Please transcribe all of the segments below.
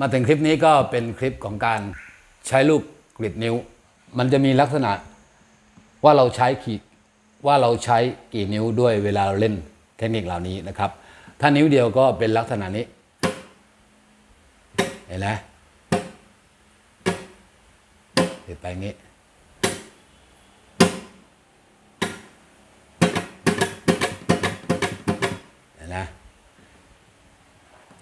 มาถึงคลิปนี้ก็เป็นคลิปของการใช้ลูกกรีดนิ้ว มันจะมีลักษณะว่าเราใช้ขีดว่าเราใช้กี่นิ้วด้วยเวลาเราเล่นเทคนิคเหล่านี้นะครับ ถ้านิ้วเดียวก็เป็นลักษณะนี้ เห็นไหมติดไปอย่าง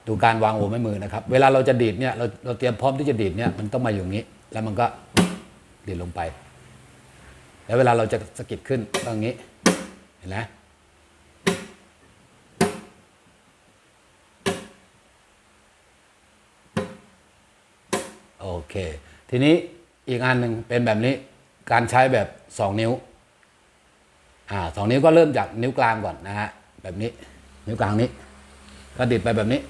ดูการวางหัวแม่มือนะครับ เวลาเราจะดีดเนี่ยเราเราเตรียมพร้อมที่จะดีดเนี่ยมันต้องมาอยู่างนี้ แล้วมันก็ดีดลงไป แล้วเวลาเราจะสะกิดขึ้นต้องอย่างนี้เห็นไหมโอเค ทีนี้อีกอันหนึ่งเป็นแบบนี้การใช้แบบ 2 นิ้วอ่าสองนิ้วก็เริ่มจากนิ้วกลางก่อนนะฮะแบบนี้ นิ้วกลางนี้ ก็ดิดไปแบบนี้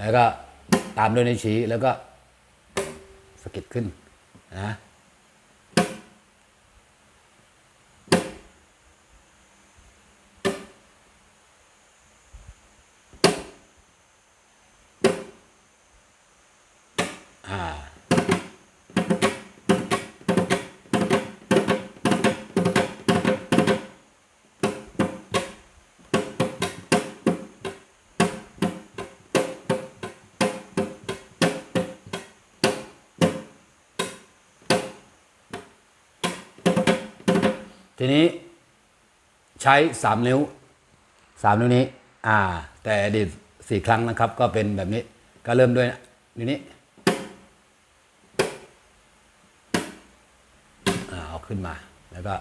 แล้วก็ตามด้วยนิ้วชี้แล้วก็สะกิดขึ้นนะอ่า ทีนี้ใช้สามนิ้วสามนิ้วนี้ อ่า แต่ดีตสี่ครั้งนะครับ ก็เป็นแบบนี้ ก็เริ่มด้วยนิ้วนี้อ่เอาขึ้นมา แล้วก็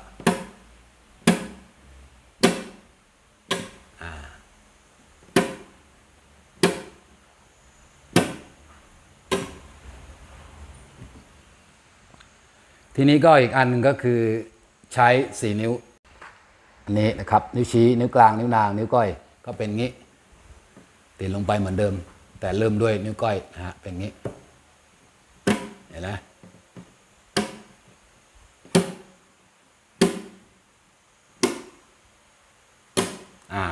ทีนี้ก็อีกอันหนึ่งก็คือ ใช้สี่นิ้วอันนี้นะครับ นิ้วชี้ นิ้วกลาง นิ้วนาง นิ้วก้อย ก็เป็นงี้ ติดลงไปเหมือนเดิม แต่เริ่มด้วยนิ้วก้อยนะฮะ เป็นงี้ เห็นไหมอ่า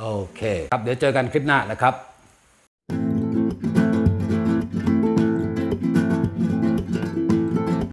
โอเคครับเดี๋ยวเจอกันคลิปหน้านะครับ